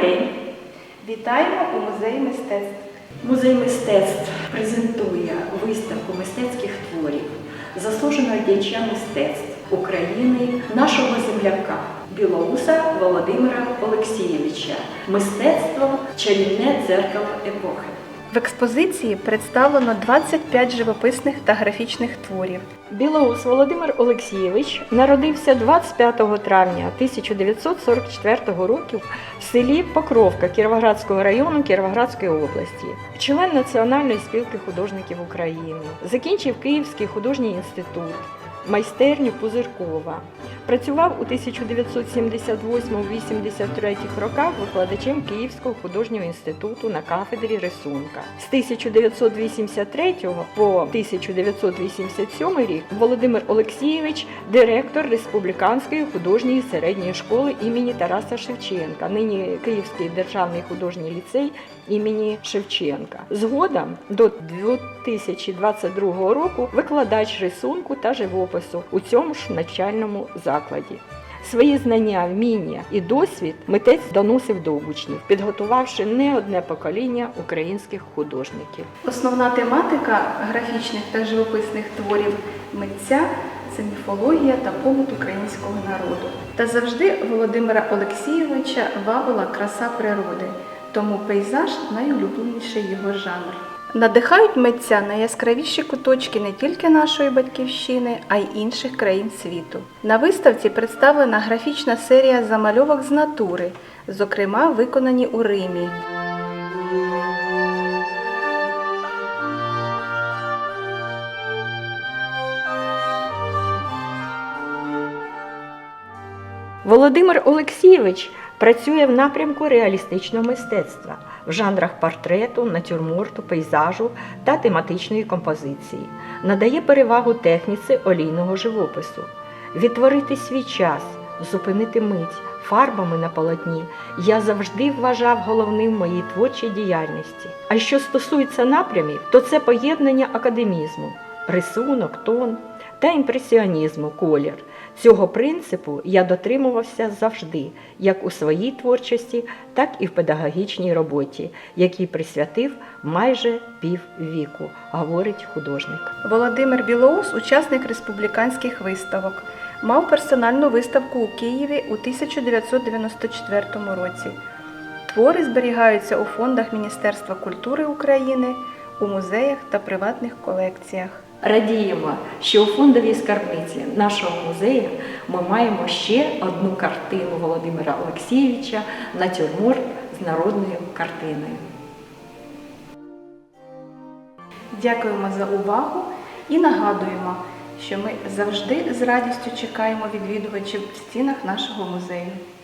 день! Вітаємо у музеї мистецтв. Музей мистецтв презентує виставку мистецьких творів заслуженого діяча мистецтв України, нашого земляка Білоуса Володимира Олексійовича. Мистецтво чарівне дзеркало епохи. В експозиції представлено 25 живописних та графічних творів. Білоус Володимир Олексійович народився 25 травня 1944 року в селі Покровка Кіровоградського району Кіровоградської області, член Національної спілки художників України. Закінчив Київський художній інститут, майстерню Пузиркова. Працював у 1978-83 роках викладачем Київського художнього інституту на кафедрі рисунка. З 1983 по 1987 рік Володимир Олексійович директор Республіканської художньої середньої школи імені Тараса Шевченка, нині Київський державний художній ліцей імені Шевченка. Згодом до 2022 року викладач рисунку та живопису у цьому ж навчальному закладі. Свої знання, вміння і досвід митець доносив до учнів, підготувавши не одне покоління українських художників. Основна тематика графічних та живописних творів митця це міфологія та побут українського народу. Та завжди Володимира Олексійовича вабила краса природи, тому пейзаж найулюбленіший його жанр. Надихають митця найяскравіші куточки не тільки нашої батьківщини, а й інших країн світу. На виставці представлена графічна серія замальовок з натури, зокрема виконані у Римі. Володимир Олексійович працює в напрямку реалістичного мистецтва в жанрах портрету, натюрморту, пейзажу та тематичної композиції, надає перевагу техніці олійного живопису, відтворити свій час, зупинити мить фарбами на полотні я завжди вважав головним моїй творчій діяльності. А що стосується напрямів, то це поєднання академізму, рисунок, тон та імпресіонізму, колір. Цього принципу я дотримувався завжди, як у своїй творчості, так і в педагогічній роботі, якій присвятив майже піввіку, говорить художник. Володимир Білоус учасник республіканських виставок. Мав персональну виставку у Києві у 1994 році. Твори зберігаються у фондах Міністерства культури України, у музеях та приватних колекціях. Радіємо, що у фондовій скарбниці нашого музею ми маємо ще одну картину Володимира Олексійовича натюрморт з народною картиною. Дякуємо за увагу і нагадуємо, що ми завжди з радістю чекаємо відвідувачів в стінах нашого музею.